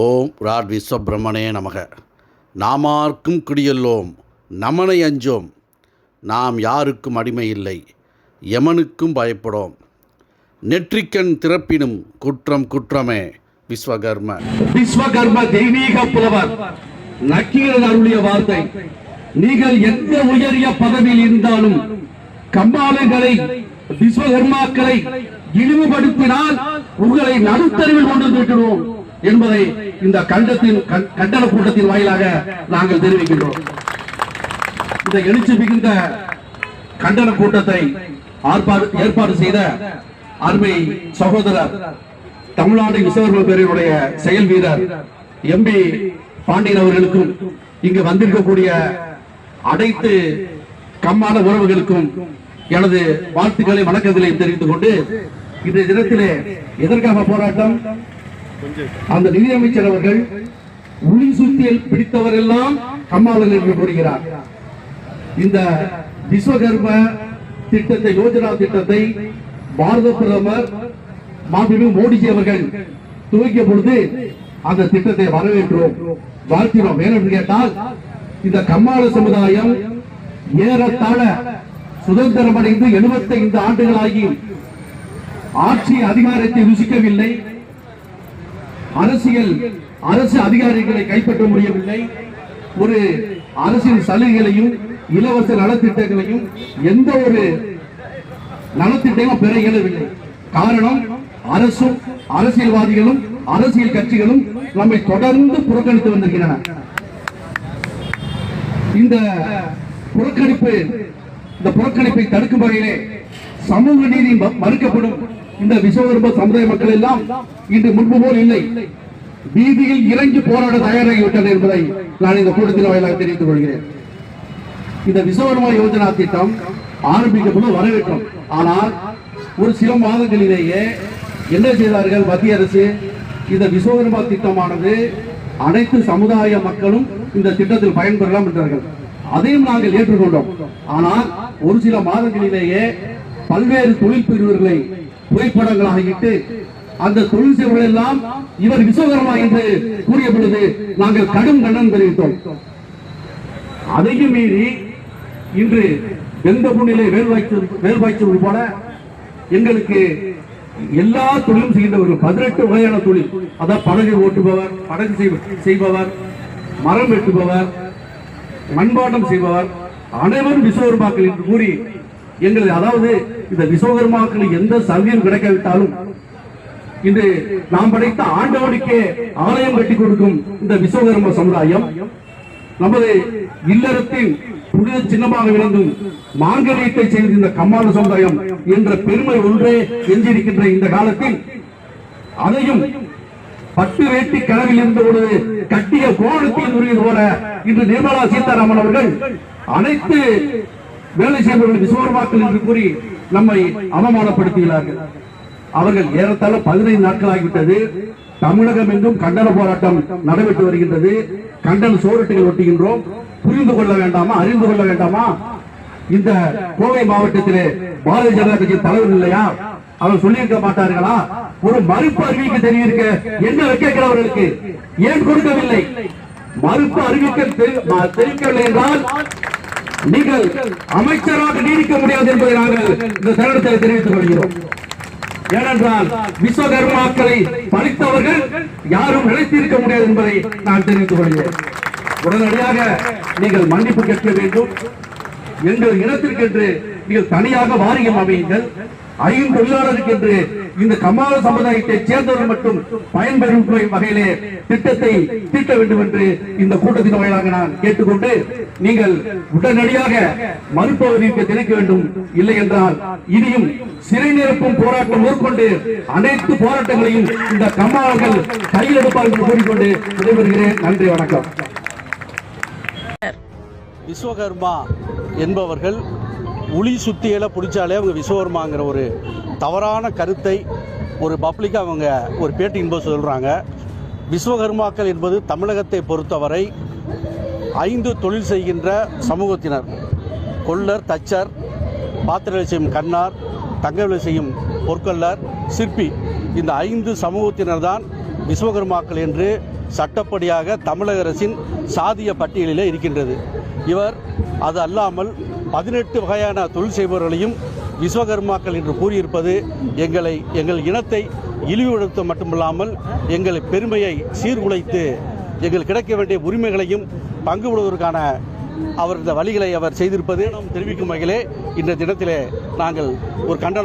ஓம் rod விஸ்வபிரமணே நமக. நாமார்க்கும் குடியல்லோம் நமனை அஞ்சோம். நாம் யாருக்கும் அடிமை இல்லை எமனுக்கும் பயப்படோம். நெற்றிக்கண் திறப்பினும் குற்றம் குற்றமே விஸ்வகர்ம. விஸ்வகர்ம தெய்வீக புலவர் நக்கீரன் அருளிய வார்த்தை. நீங்கள் எந்த உயரிய பதவியில் இருந்தாலும் கம்மாளங்களை விஸ்வகர்மாக்களை இழிவுபடுத்தினால் உங்களை நடுத்தருவில் கொண்டு விட்டுடுவோம். என்பதை இந்த கண்டத்தின் கண்டன கூட்டத்தின் வாயிலாக நாங்கள் தெரிவிக்கின்றோம். இந்த எழுச்சி மிகுந்த கண்டன கூட்டத்தை ஏற்பாடு செய்த அருமை சகோதரர் தமிழ்நாடு விஸ்வகர்ம பேரவையுடைய செயல் வீரர் எம்பி பாண்டியன் அவர்களுக்கும் இங்கு வந்திருக்கக்கூடிய அனைத்து கம்மான உறவுகளுக்கும் எனது வாழ்த்துக்களை வணக்கங்களையும் தெரிவித்துக் கொண்டு இந்த தினத்திலே எதற்காக போராட்டம்? அந்த நிதியமைச்சர் அவர்கள் உளி சுத்தியல் பிடித்தவரெல்லாம் கம்மாளர் என்று கூறுகிறார் இந்த விஸ்வகர்ம திட்டத்தை யோஜனா திட்டத்தை பாரத பிரதமர் மாண்புமிகு மோடிஜி அவர்கள் துவக்கிய பொழுது அந்த திட்டத்தை வரவேற்றோம். வாழ்த்தினோம் ஏனென்று கேட்டால் இந்த கம்மாள சமுதாயம் ஏறத்தாழ சுதந்திரம் அடைந்து 75 ஆண்டுகளாகி ஆட்சி அதிகாரத்தை ருசிக்கவில்லை. அரசியல் அரசு அதிகாரிகளை கைப்பற்ற முடியவில்லை. ஒரு அரசியல் சலுகைகளையும் இலவச நலத்திட்டங்களையும் எந்த ஒரு நலத்திட்டமும் பெற இயலவில்லை. காரணம் அரசும் அரசியல்வாதிகளும் அரசியல் கட்சிகளும் நம்மை தொடர்ந்து புறக்கணித்து வந்திருக்கின்றன. இந்த புறக்கணிப்பு இந்த புறக்கணிப்பை தடுக்கும் வகையிலே சமூக நீதி ம- மறுக்கப்படும். இந்த விஸ்வகர்ப சமுதாய மக்கள் எல்லாம் இன்று முன்பு போல் இல்லை. வீதியில் இறங்கி போராட தயாராகிவிட்டனர் என்பதை நான் இந்த கூட்டத்தில் வாயிலாக தெரிவித்துக் கொள்கிறேன். இந்த விஸ்வகர்மா யோஜனா திட்டம் ஆரம்பிக்கப்படும் வரவேற்றோம் ஆனால் ஒரு சில மாதங்களிலேயே என்ன செய்தார்கள்? மத்திய அரசு இந்த விஸ்வகர்மா திட்டமானது அனைத்து சமுதாய மக்களும் இந்த திட்டத்தில் பயன்பெறலாம் என்றார்கள். அதையும் நாங்கள் ஏற்றுக்கொண்டோம். ஆனால் ஒரு சில மாதங்களிலேயே பல்வேறு தொழில் பிரிவுகளை புகைப்படங்களாக இட்டு அந்த தொழில் செய்வர்கள் எல்லாம் இவர் விஸ்வகர்மா என்று கூறிய பொழுது நாங்கள் கடும் கண்டனம் தெரிவித்தோம். அதையும் மீறி இன்று எந்த புண்ணிலே வேல்வாய்ச்சல் வேல்வாய்ச்சல் போல எங்களுக்கு எல்லா தொழிலும் செய்கின்றவர்கள் பதினெட்டு வகையான தொழில். அதான் படகு ஓட்டுபவர் படகு செய்வ- செய்பவர் மரம் வெட்டுபவர் மண்பாட்டம் செய்பவர் அனைவரும் விஸ்வகர்மாக்கள் என்று கூறி எங்களை அதாவது இந்த விஸ்வகர்மாக்கள் எந்த சலுகையும் கிடைக்காவிட்டாலும் இன்று நாம் படைத்த ஆண்டவனுக்கே ஆலயம் கட்டி கொடுக்கும் இந்த விஸ்வகர்ம சமுதாயம் நமது இல்லறத்தின் புனித சின்னமாக விளங்கும் மாங்கல்யத்தை செய்த இந்த கம்மாள சமுதாயம் என்ற பெருமை ஒன்றே எஞ்சியிருக்கின்ற இந்த காலத்தில் அதையும் பட்டு வேட்டி கனவில் இருந்த கட்டிய கோணத்தில் உரியது போல இன்று நிர்மலா சீதாராமன் அவர்கள் அனைத்து வேலை செய்பவர்கள் விஸ்வகர்மாக்கள் என்று கூறி நம்மை அவமானப்படுத்துகிறார்கள் அவர்கள் ஏறத்தாழ பதினைந்து நாட்கள் ஆகிவிட்டது தமிழகம் என்றும் கண்டன போராட்டம் நடைபெற்று வருகின்றது. கண்டன சோரட்டுகள் ஒட்டுகின்றோம். புரிந்து கொள்ள வேண்டாமா? அறிந்து கொள்ள வேண்டாமா? இந்த கோவை மாவட்டத்திலே பாரதிய ஜனதா கட்சி தலைவர் இல்லையா? அவர் சொல்லியிருக்க மாட்டார்களா? ஒரு மறுப்பு அறிவிக்க தெரிவிக்க என்ன வைக்கிறவர்களுக்கு ஏன் கொடுக்கவில்லை? மறுப்பு அறிவிக்க தெரிவிக்கவில்லை என்றால் நீங்கள் அமைச்சராக நீடிக்க முடியாது என்பதை நாங்கள் இந்த தருணத்தில் தெரிவித்துக் கொள்கிறோம். ஏனென்றால் விஸ்வகர்மாக்களை பழித்தவர்கள் யாரும் நிலைத்திருக்க முடியாது என்பதை நான் தெரிவித்துக் கொள்கிறேன். உடனடியாக நீங்கள் மன்னிப்பு கேட்க வேண்டும். எங்கள் இனத்திற்கென்று நீங்கள் தனியாக வாரியம் அமையுங்கள். ஐந்து தொழிலாளருக்கு என்று இந்த கமால சமுதாயத்தை சேர்ந்தவர்கள் மட்டும் பயன்பெறும் வகையிலே திட்டத்தை தீட்ட வேண்டும் என்று இந்த கூட்டத்தின் வாயிலாக நான் கேட்டுக்கொண்டு நீங்கள் உடனடியாக மறுப்பவர்களுக்கு திணிக்க வேண்டும். இல்லை என்றால் இனியும் சிறை நிரப்பும் போராட்டம் மேற்கொண்டு அனைத்து போராட்டங்களையும் இந்த கம்மாளர்கள் கையில் எடுப்பார்கள் கூறிக்கொண்டு விடைபெறுகிறேன். நன்றி வணக்கம். விஸ்வகர்மா என்பவர்கள் உளி சுத்தியெல்லாம் பிடிச்சாலே அவங்க விஸ்வகர்மாங்கிற ஒரு தவறான கருத்தை ஒரு பப்ளிக்காக அவங்க ஒரு பேட்டியின் போது சொல்கிறாங்க விஸ்வகர்மாக்கள் என்பது தமிழகத்தை பொறுத்தவரை ஐந்து தொழில் செய்கின்ற சமூகத்தினர். கொள்ளர் தச்சர் பாத்திரங்களை செய்யும் கண்ணார் தங்க செய்யும் பொற்கொள்ளர் சிற்பி. இந்த ஐந்து சமூகத்தினர் தான் விஸ்வகர்மாக்கள் என்று சட்டப்படியாக தமிழக அரசின் சாதிய பட்டியலிலே இருக்கின்றது. இவர் அது அல்லாமல் பதினெட்டு வகையான தொழில் செய்பவர்களையும் விஸ்வகர்மாக்கள் என்று கூறியிருப்பது எங்களை எங்கள் இனத்தை இழிவுபடுத்த மட்டுமில்லாமல் எங்கள் பெருமையை சீர்குலைத்து எங்கள் கிடைக்க வேண்டிய உரிமைகளையும் பங்கு விடுவதற்கான அவர் இந்த வழிகளை அவர் செய்திருப்பது. தெரிவிக்கும் வகையிலே இந்த தினத்திலே நாங்கள் ஒரு கண்டனம்